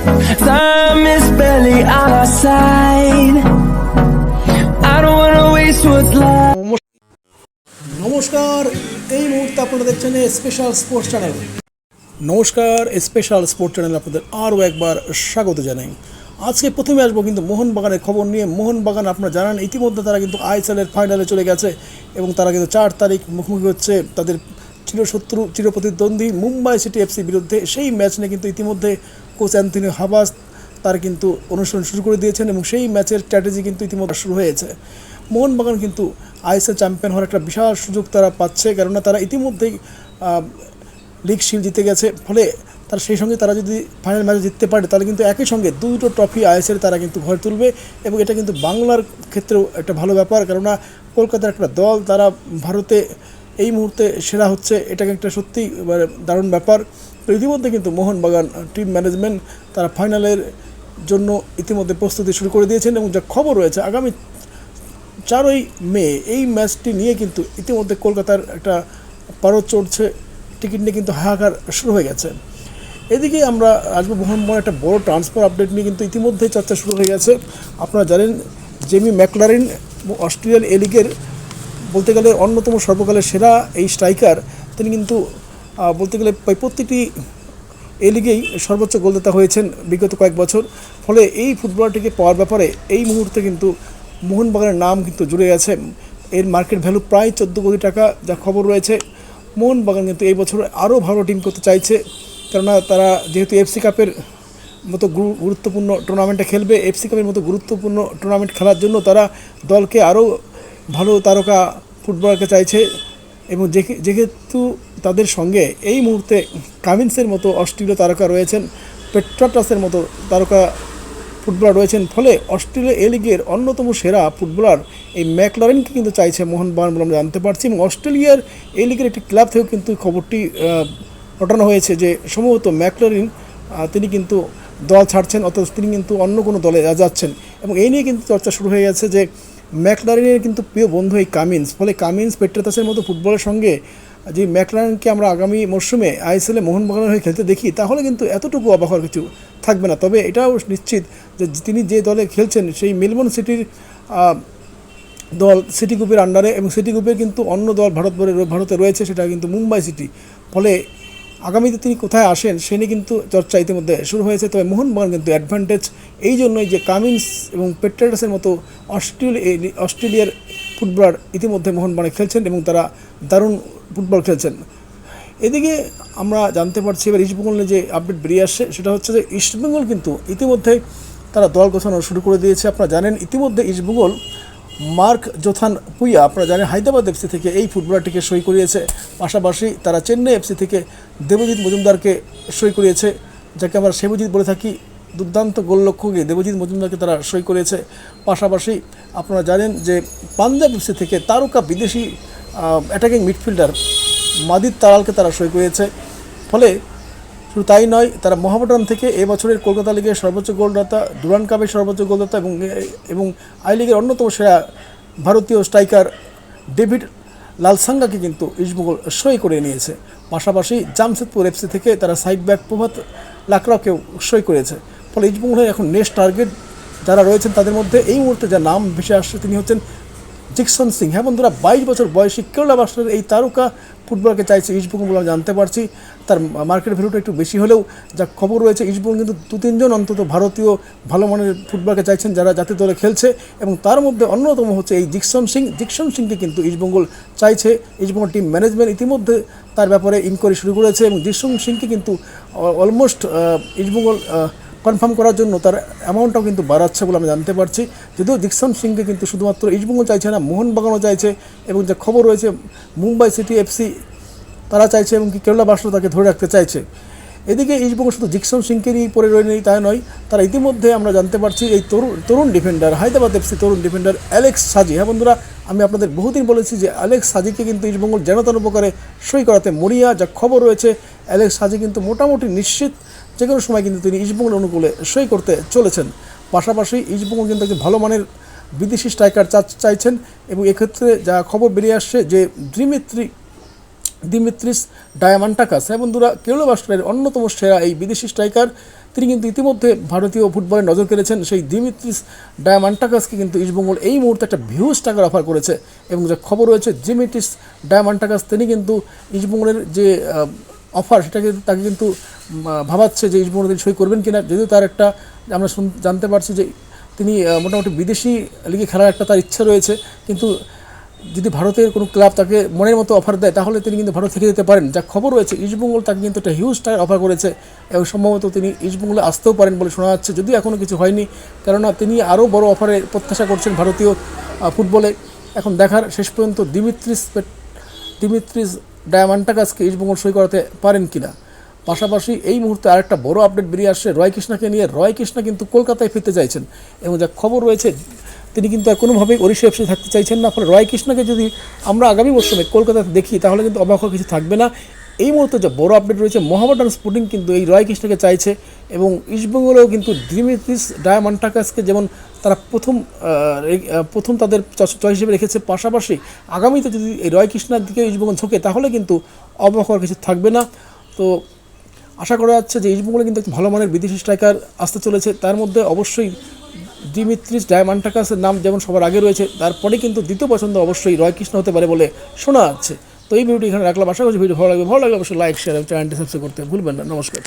Time is barely on our side. I don't wanna waste what's left. নমস্কার, এই মুহূর্তে আপনারা দেখছেন স্পেশাল স্পোর্টস চ্যানেল নমস্কার স্পেশাল স্পোর্টস চ্যানেল আপনাদের আরও একবার স্বাগত জানাই আজকে প্রথমে আসব কিন্তু মোহনবাগানের খবর নিয়ে মোহনবাগান আপনারা জানান, ইতিমধ্যে তারা কিন্তু আইএসএলের ফাইনালে চলে গেছে এবং তারা কিন্তু চার তারিখ মুখোমুখি হচ্ছে তাদের চিরশত্রু চিরপ্রতিদ্বন্দ্বী। মুম্বাই সিটি এফসি বিরুদ্ধে সেই ম্যাচ নিয়ে কিন্তু ইতিমধ্যে কোচ অ্যান্থনি হাবাস তার কিন্তু অনুসরণ শুরু করে দিয়েছেন এবং সেই ম্যাচের স্ট্র্যাটেজি কিন্তু ইতিমধ্যে শুরু হয়েছে। মোহনবাগান কিন্তু আইএসএল চ্যাম্পিয়ন হওয়ার একটা বিশাল সুযোগ তারা পাচ্ছে, কেননা তারা ইতিমধ্যেই লিগ শিল জিতে গেছে। ফলে তার সেই সঙ্গে তারা যদি ফাইনাল ম্যাচে জিততে পারে, তাহলে কিন্তু একই সঙ্গে দুটো ট্রফি আইএসএল তারা কিন্তু ঘরে তুলবে এবং এটা কিন্তু বাংলার ক্ষেত্রেও একটা ভালো ব্যাপার। কেননা কলকাতার একটা দল, তারা ভারতে এই মুহূর্তে সেরা হচ্ছে, এটাকে একটা সত্যি দারুণ ব্যাপার। তো ইতিমধ্যে কিন্তু মোহনবাগান টিম ম্যানেজমেন্ট তারা ফাইনালের জন্য ইতিমধ্যে প্রস্তুতি শুরু করে দিয়েছেন এবং যা খবর রয়েছে, আগামী চারই মে এই ম্যাচটি নিয়ে কিন্তু ইতিমধ্যে কলকাতার একটা পারদ চড়ছে, টিকিট নিয়ে কিন্তু হাহাকার শুরু হয়ে গেছে। এদিকে আমরা আসব মোহনবাগান একটা বড় ট্রান্সফার আপডেট নিয়ে, কিন্তু ইতিমধ্যেই চর্চা শুরু হয়ে গেছে। আপনারা জানেন জেমি ম্যাকলারিন অস্ট্রেলিয়ান এ লিগের বলতে গেলে অন্যতম সর্বকালের সেরা এই স্ট্রাইকার, তিনি কিন্তু বলতে গেলে প্রতিটি এই লিগেই সর্বোচ্চ গোলদাতা হয়েছেন বিগত কয়েক বছর। ফলে এই ফুটবলারটিকে পাওয়ার ব্যাপারে এই মুহূর্তে কিন্তু মোহনবাগানের নাম কিন্তু জুড়ে গেছে। এর মার্কেট ভ্যালু প্রায় চোদ্দ কোটি টাকা, যা খবর রয়েছে। মোহনবাগান কিন্তু এই বছর আরও ভালো টিম করতে চাইছে। কেননা তারা যেহেতু এফসি কাপের মতো গুরুত্বপূর্ণ টুর্নামেন্টে খেলবে, এফসি কাপের মতো গুরুত্বপূর্ণ টুর্নামেন্ট খেলার জন্য তারা দলকে আরও ভালো তারকা ফুটবলারকে চাইছে এবং যেহেতু তাদের সঙ্গে এই মুহূর্তে কামিন্সের মতো অস্ট্রেলীয় তারকা রয়েছেন পেট্রাটাসের মতো তারকা ফুটবলার রয়েছেন, ফলে অস্ট্রেলিয়া এ লিগের অন্যতম সেরা ফুটবলার এই ম্যাকলারেনকে কিন্তু চাইছে মোহনবাগান বলে আমরা জানতে পারছি এবং অস্ট্রেলিয়ার এই লিগের একটি ক্লাব থেকেও কিন্তু খবরটি রটানো হয়েছে যে সম্ভবত ম্যাকলারিন তিনি কিন্তু দল ছাড়ছেন, অর্থাৎ তিনি কিন্তু অন্য কোনো দলে যাচ্ছেন এবং এই নিয়ে কিন্তু চর্চা শুরু হয়ে গেছে যে ম্যাকলারিনের কিন্তু প্রিয় বন্ধু এই কামিন্স। ফলে কামিন্স পেট্রাতাসের মতো ফুটবলের সঙ্গে যে ম্যাকলারিনকে আমরা আগামী মরশুমে আইএসএলে মোহনবাগানের হয়ে খেলতে দেখি, তাহলে কিন্তু এতটুকু অবাক কিছু থাকবে না। তবে এটাও নিশ্চিত যে তিনি যে দলে খেলছেন, সেই মেলবোর্ন সিটির দল সিটি গ্রুপের আন্ডারে এবং সিটি গ্রুপের কিন্তু অন্য দল ভারতবর্ষে ভারতে রয়েছে, সেটা কিন্তু মুম্বাই সিটি। ফলে আগামীতে তিনি কোথায় আসেন, সে নিয়ে কিন্তু চর্চা ইতিমধ্যে শুরু হয়েছে। তবে মোহনবাগান কিন্তু অ্যাডভান্টেজ এই জন্যই যে কামিন্স এবং পেট্রাটাসের মতো অস্ট্রেলিয়া অস্ট্রেলিয়ার ফুটবলার ইতিমধ্যে মোহনবাগানে খেলছেন এবং তারা দারুণ ফুটবল খেলছেন। এদিকে আমরা জানতে পারছি, এবার ইস্টবেঙ্গলের যে আপডেট বেরিয়ে আসছে, সেটা হচ্ছে যে ইস্টবেঙ্গল কিন্তু ইতিমধ্যে তারা দল গোছানো শুরু করে দিয়েছে। আপনারা জানেন, ইতিমধ্যে ইস্টবেঙ্গল মার্ক জোথান পুইয়া, আপনারা জানেন হায়দ্রাবাদ এফসি থেকে এই ফুটবলারটিকে সই করিয়েছে। পাশাপাশি তারা চেন্নাই এফসি থেকে দেবজিৎ মজুমদারকে সই করিয়েছে, যাকে আমরা সেবজিৎ বলে থাকি। দুর্দান্ত গোললক্ষকে দেবজিৎ মজুমদারকে তারা সই করেছে পাশাপাশি আপনারা জানেন যে পাঞ্জাব এফসি থেকে তারকা বিদেশি অ্যাটাকিং মিডফিল্ডার মাদিদ তারালকে তারা সই করেছে ফলে শুধু তাই নয়, তারা মোহামেডান থেকে এবছরের কলকাতা লিগের সর্বোচ্চ গোলদাতা ডুরান কাপের সর্বোচ্চ গোলদাতা এবং এবং আই লিগের অন্যতম সেরা ভারতীয় স্ট্রাইকার ডেভিড লালসাঙ্গাকে কিন্তু ইস্টবেঙ্গল সই করে নিয়েছে। পাশাপাশি জামশেদপুর এফসি থেকে তারা সাইড ব্যাক প্রভাত লাকড়াকেও সই করেছে। ফলে ইস্টবেঙ্গলের এখন নেক্সট টার্গেট যারা রয়েছেন তাদের মধ্যে এই মুহূর্তে যা নাম ভেসে আসছে তিনি হচ্ছেন জিকসন সিং। হ্যাঁ বন্ধুরা, বাইশ বছর বয়সী কেরলা বাসের এই তারকা ফুটবলকে চাইছে ইস্টবেঙ্গল বলে জানতে পারছি। তার মার্কেট ভ্যালুটা একটু বেশি হলেও যা খবর রয়েছে ইস্টবেঙ্গল কিন্তু দু, তিনজন অন্তত ভারতীয় ভালো মানের ফুটবলকে চাইছেন যারা জাতীয় দলে খেলছে এবং তার মধ্যে অন্যতম হচ্ছে এই জিকসন সিং জিকসন সিংকে কিন্তু ইস্টবেঙ্গল চাইছে। ইস্টবেঙ্গল টিম ম্যানেজমেন্ট ইতিমধ্যে তার ব্যাপারে ইনকোয়ারি শুরু করেছে এবং জিকসন সিংকে কিন্তু অলমোস্ট ইস্টবেঙ্গল কনফার্ম করার জন্য তার অ্যামাউন্টটাও কিন্তু বাড়াচ্ছে বলে আমি জানতে পারছি। যদিও জিকসন সিংকে কিন্তু শুধুমাত্র ইস্টবেঙ্গল চাইছে না মোহনবাগানও চাইছে এবং যে খবর রয়েছে মুম্বাই সিটি এফসি তারা চাইছে এবং কি কেরলা বাসরা তাকে ধরে রাখতে চাইছে। এদিকে ইস্টবেঙ্গল শুধু জিকসন সিংকে নিয়ে পড়ে রয়ে নেই তাই নয়, তারা ইতিমধ্যে আমরা জানতে পারছি এই তরুণ তরুণ ডিফেন্ডার হায়দ্রাবাদ এফসি তরুণ ডিফেন্ডার অ্যালেক্স সাজি হ্যাঁ বন্ধুরা, আমি আপনাদের বহুদিন বলেছি যে অ্যালেক্স সাজিকে কিন্তু ইস্টবেঙ্গল যেন তেন প্রকারে সই করাতে মরিয়া, যা খবর রয়েছে অ্যালেক্স সাজি কিন্তু মোটামুটি নিশ্চিত যে কোনো সময় কিন্তু তিনি ইস্টবেঙ্গল অনুকূলে সই করতে চলেছেন। পাশাপাশি ইস্টবেঙ্গল কিন্তু একজন ভালো মানের বিদেশি স্ট্রাইকার চাইছেন এবং এক্ষেত্রে যা খবর বেরিয়ে আসছে যে ড্রিমিত্রি দিমিত্রিস ডায়ামান্টাকাস হ্যাঁ বন্ধুরা কেরল বাস্টারের অন্যতম সেরা এই বিদেশি স্ট্রাইকার, তিনি কিন্তু ইতিমধ্যে ভারতীয় ফুটবলে নজর কেড়েছেন। সেই দিমিত্রিস ডায়ামান্টাকাসকে কিন্তু ইস্টবেঙ্গল এই মুহূর্তে একটা ভিউজ টাকার অফার করেছে এবং যা খবর রয়েছে জিমিটিস ডায়ামান্টাকাস তিনি কিন্তু ইস্টবেঙ্গলের যে অফার সেটাকে তাকে কিন্তু ভাবাচ্ছে যে তিনি সই করবেন কিনা। যদিও তার একটা, আমরা জানতে পারছি যে তিনি মোটামুটি বিদেশি লিগে খেলার একটা তার ইচ্ছা রয়েছে, কিন্তু যদি ভারতের কোনো ক্লাব তাকে মনের মতো অফার দেয়, তাহলে তিনি কিন্তু ভারত থেকে যেতে পারেন। যা খবর রয়েছে ইস্টবেঙ্গল তাকে কিন্তু একটা হিউজ টাকার অফার করেছে, এবং সম্ভবত তিনি ইস্টবেঙ্গলে আসতেও পারেন বলে শোনা যাচ্ছে। যদিও এখনও কিছু হয়নি, কেননা তিনি আরও বড় অফারে প্রত্যাশা করছেন ভারতীয় ফুটবলে। এখন দেখার শেষ পর্যন্ত দিমিত্রিস পেট- দিমিত্রিস ডায়ামান্টাকাসকে ইস্টবেঙ্গল সই করাতে পারেন কিনা? পাশাপাশি এই মুহূর্তে আরেকটা বড় আপডেট বেরিয়ে আসছে রয় কৃষ্ণাকে নিয়ে। রয় কৃষ্ণা কিন্তু কলকাতায় ফিরতে চাইছেন এবং যা খবর রয়েছে, তিনি কিন্তু আর কোনোভাবেই ওড়িশা এফসি থাকতে চাইছেন না। ফলে রয় কৃষ্ণাকে যদি আমরা আগামী মরশুমে কলকাতাতে দেখি, তাহলে কিন্তু অবাক কিছু থাকবে না। এই মুহূর্তে যা বড় আপডেট রয়েছে মোহামেডান স্পোর্টিং কিন্তু এই রয় কৃষ্ণকে চাইছে। এবং ইস্টবেঙ্গলেও কিন্তু ডিমিত্রিস ডায়ামান্টাকাসকে যেমন তারা প্রথম প্রথম তাদের চয়েস হিসেবে রেখেছে, পাশাপাশি আগামীতে যদি এই রয় কৃষ্ণার দিকে ইস্টবেঙ্গল ঝোঁকে, তাহলে কিন্তু অবাক কিছু থাকবে না। তো আশা করা যাচ্ছে যে ইস্টবেঙ্গলে কিন্তু ভালো মানের বিদেশি স্ট্রাইকার আসতে চলেছে। তার মধ্যে অবশ্যই ডিমিত্রিস ডায়মান্টাকাসের নাম যেমন সবার আগে রয়েছে, তারপরে কিন্তু দ্বিতীয় পছন্দ অবশ্যই রয় কৃষ্ণ হতে পারে বলে শোনা যাচ্ছে। তো এই ভিডিওটি এখানে রাখলাম। আশা করছি ভিডিও ভালো লাগবে। ভালো লাগলে অবশ্যই লাইক শেয়ার এবং চ্যানেলটি সাবস্ক্রাইব করতে ভুলবেন না। নমস্কার।